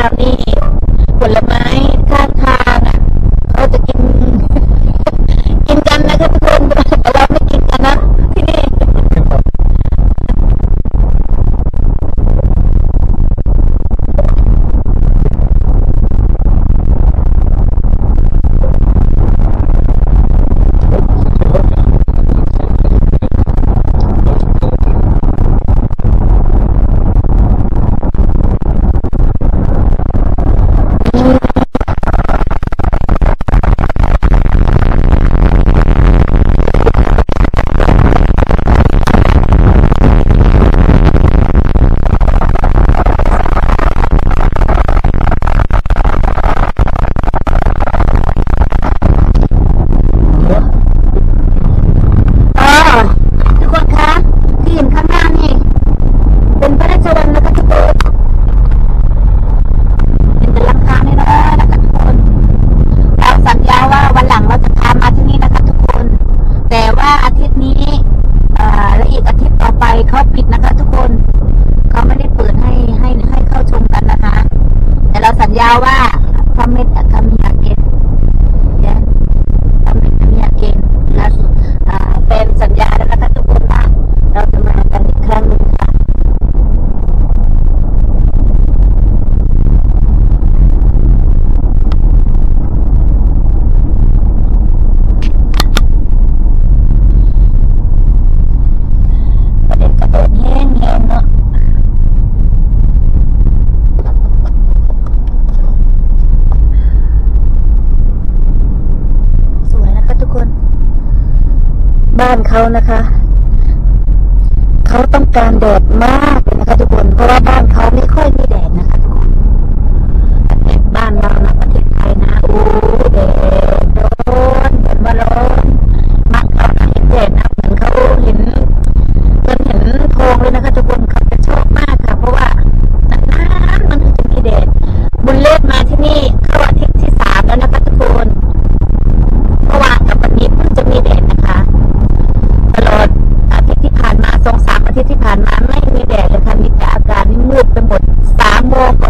আপনি เขานะคะ เขาต้องการแดดมากเลยนะคะทุกคน เพราะว่าบ้านเขาไม่ค่อย ทิตย์ที่ผ่านมาไม่มีแดดเลยค่ะมีแต่อากาศนี่มืดไปหมดสามโมงก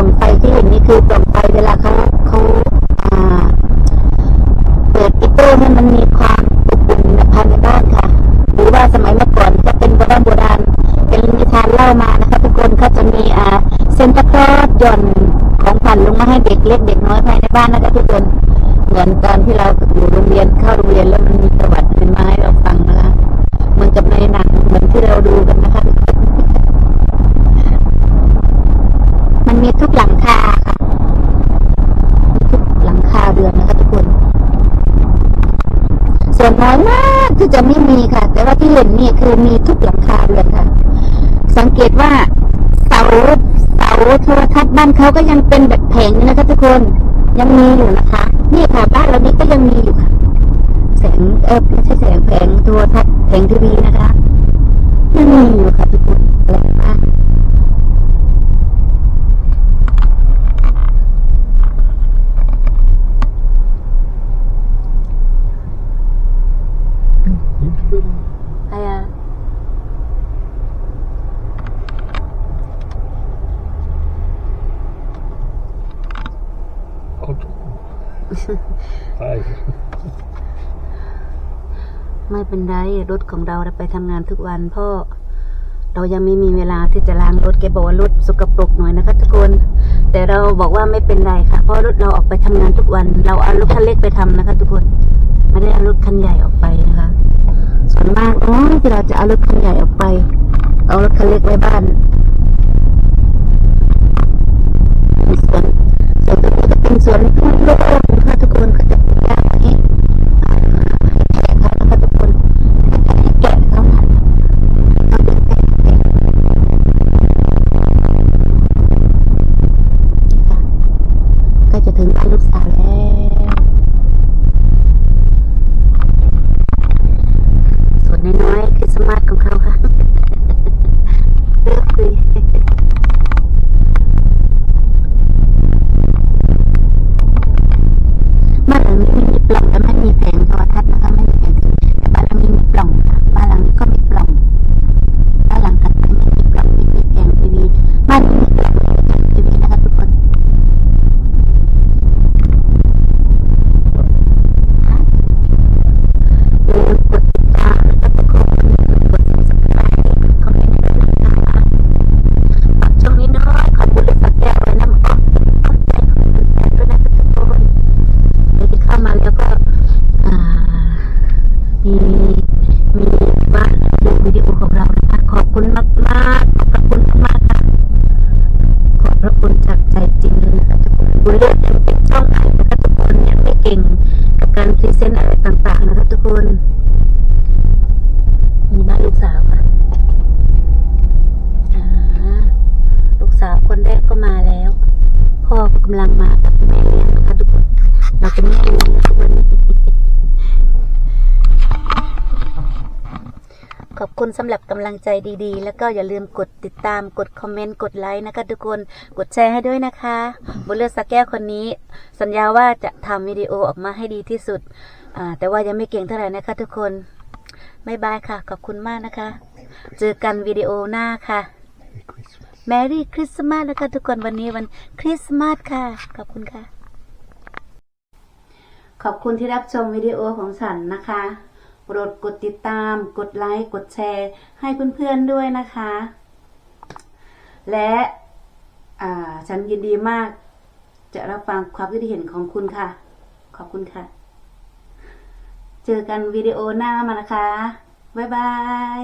ล่องไฟที่เห็นนี่คือปล่องไฟเวลาเขาเขาอ่าเปิดอิโต้เนี่ยมันมีความอบอุ่นภายในบ้านค่ะหรือว่าสมัยเมื่อก่อนก็เป็นโบราณโบราณเป็นนิทานเล่ามานะคะทุกคนเขาจะมีอ่าเซนตาคลอสย่อนของขวัญลงมาให้เด็กเล็กเด็กน้อยภายในบ้านนะคะทุกคนเหมือนตอนที่เราอยู่โรงเรียนเข้าโรงเรียนแล้วมัน น้อยมากที่จะไม่มีค่ะ แต่ว่าที่เห็นนี่คือมีทุกหลังคาเลยค่ะ สังเกตว่าเสาเสาโทรทัศน์บ้านเขาก็ยังเป็นแบบแผงนะคะทุกคนยังมีอยู่นะคะ นี่ค่ะบ้านเรานี้ก็ยังมีอยู่ค่ะ แสงเออไม่ใช่แสงแผงโทรทัศน์แผงทีวีนะคะยังมีอยู่ค่ะทุกคนแปลกมาก ใครอะ Auto. Five. ไม่เป็นไรรถของเราเราไปทำงานทุกวันพ่อ เรายังไม่มีเวลาที่จะล้างรถแกบอกว่ารถสกปรกหน่อยนะคะทุกคน แต่เราบอกว่าไม่เป็นไรค่ะ เพราะรถเราออกไปทำงานทุกวัน เราเอารถคันเล็กไปทำนะคะ ทุกคนไม่ได้เอารถคันใหญ่ออกไปนะคะ ส่วนมากอ๋อที่เราจะเอารถคันใหญ่ออกไป เอารถคันเล็กไว้บ้าน คุณสำหรับกำลังใจดีๆ แล้วก็อย่าลืมกดติดตามกดคอมเมนต์กดไลค์นะคะทุกคนกดแชร์ให้ด้วยนะคะบุญเลือดสแก้วคนนี้ สัญญาว่าจะทำวิดีโอออกมาให้ดีที่สุดแต่ว่ายังไม่เก่งเท่าไหร่นะคะทุกคนบ๊ายบายค่ะ ขอบคุณมากนะคะ เจอกันวิดีโอหน้าค่ะ Merry Christmas. แมรี่คริสต์มาสนะคะทุกคนวันนี้วันคริสต์มาสค่ะ ขอบคุณค่ะ ขอบคุณที่รับชมวิดีโอของฉันนะคะ ปรดกดติดตาม กดไลค์ กดแชร์ ให้เพื่อนๆด้วยนะคะ และฉันยินดีมาก จะรับฟังความคิดเห็นของคุณค่ะ ขอบคุณค่ะ เจอกันวิดีโอหน้ามานะคะ บ๊ายบาย